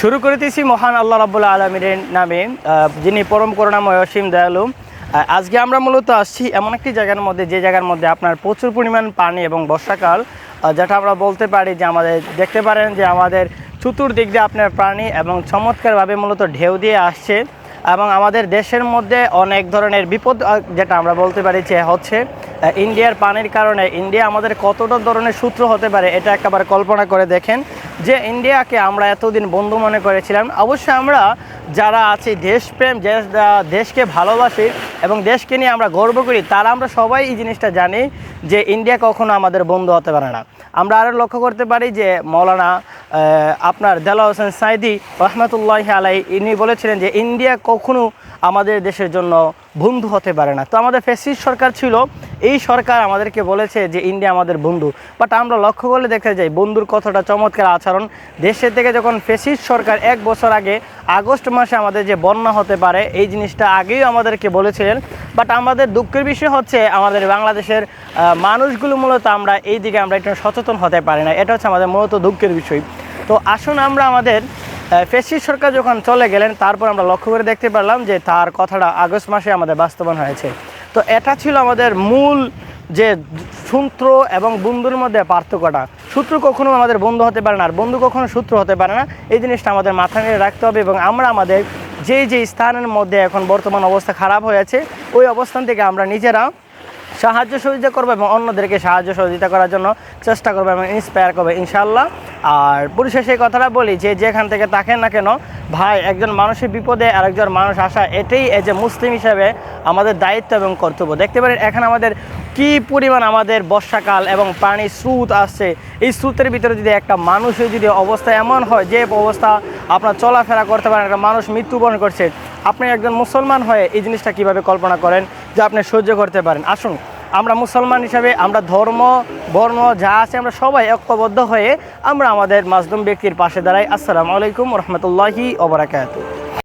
শুরু করিতেছি মহান আল্লাহ রাবুল্লাহ আলমীর নামে যিনি পরম করুণাময় অসীম দয়ালু। আজকে আমরা মূলত আসছি এমন একটি জায়গার মধ্যে, যে জায়গার মধ্যে আপনার প্রচুর পরিমাণ পানি এবং বর্ষাকাল যেটা আমরা বলতে পারি যে আমাদের, দেখতে পারেন যে আমাদের চতুর্দিক দিয়ে আপনার প্রাণী এবং চমৎকারভাবে মূলত ঢেউ দিয়ে আসছে। এবং আমাদের দেশের মধ্যে অনেক ধরনের বিপদ যেটা আমরা বলতে পারি যে হচ্ছে ইন্ডিয়ার পানির কারণে ইন্ডিয়া আমাদের কতটা ধরনের সূত্র হতে পারে এটা একবার কল্পনা করে দেখেন। যে ইন্ডিয়াকে আমরা এতদিন বন্ধু মনে করেছিলাম অবশ্যই আমরা যারা আছি দেশপ্রেম, যে দেশকে ভালোবাসি এবং দেশকে নিয়ে আমরা গর্ব করি, তারা আমরা সবাই এই জিনিসটা জানি যে ইন্ডিয়া কখনো আমাদের বন্ধু হতে পারে না। আমরা আরও লক্ষ্য করতে পারি যে মৌলানা আপনার দেলা হোসেন সাইদি রহমতুল্লাহ আলাই ইনি বলেছিলেন যে ইন্ডিয়া কখনো আমাদের দেশের জন্য বন্ধু হতে পারে না। তো আমাদের ফেসিস সরকার ছিল, এই সরকার আমাদেরকে বলেছে যে ইন্ডিয়া আমাদের বন্ধু। বাট আমরা লক্ষ্য করলে দেখতে যাই, বন্ধুর কতটা চমৎকার আচরণ। দেশের থেকে যখন ফেসিস সরকার এক বছর আগে, আগস্ট মাসে আমাদের যে বন্যা হতে পারে, এই জিনিসটা আগেই আমাদেরকে বলেছিলেন। বাট আমাদের দুঃখের বিষয় হচ্ছে, আমাদের বাংলাদেশের মানুষগুলো মূলত আমরা এই দিকে আমরা একটু সচেতন হতে পারি না। এটা হচ্ছে আমাদের মূলত দুঃখের বিষয়। তো আসুন আমরা আমাদের ফেসিস সরকার যখন চলে গেলেন, তারপর আমরা লক্ষ্য করে দেখতে পারলাম যে তার কথাটা আগস্ট মাসে আমাদের বাস্তবায়ন হয়েছে। তো এটা ছিল আমাদের মূল যে সূত্র এবং বন্ধুর মধ্যে পার্থক্যটা। সূত্র কখনো আমাদের বন্ধু হতে পারে না, আর বন্ধু কখনো সূত্র হতে পারে না। এই জিনিসটা আমাদের মাথায় নিয়ে রাখতে হবে এবং আমরা আমাদের যেই যে স্থানের মধ্যে এখন বর্তমান অবস্থা খারাপ হয়েছে, ওই অবস্থান থেকে আমরা নিজেরা সাহায্য সহযোগিতা করবে এবং অন্যদেরকে সাহায্য সহযোগিতা করার জন্য চেষ্টা করবে এবং ইন্সপায়ার করবে ইনশাল্লাহ আর পরিশেষে এই কথাটা বলি যে, যেখান থেকে থাকেন না কেন, ভাই, একজন মানুষের বিপদে আরেকজন মানুষ আসা, এটাই এজ এ মুসলিম হিসেবে আমাদের দায়িত্ব এবং কর্তব্য। দেখতে পারেন, এখানে আমাদের কি পরিমাণ আমাদের বর্ষাকাল এবং পানির স্রোত আসছে। এই স্রোতের ভিতরে যদি একটা মানুষের যদি অবস্থা এমন হয়, যে অবস্থা আপনার চলাফেরা করতে পারেন, একটা মানুষ মৃত্যুবরণ করছে, আপনি একজন মুসলমান হয়ে এই জিনিসটা কীভাবে কল্পনা করেন? যে আপনি সহ্য করতে পারেন। আসুন, আমরা মুসলমান হিসাবে আমরা ধর্ম, বর্ণ যা আছে আমরা সবাই ঐক্যবদ্ধ হয়ে আমরা আমাদের মাজলুম ব্যক্তির পাশে দাঁড়াই। আসসালামু আলাইকুম রহমতুল্লাহি ওবরাকাতু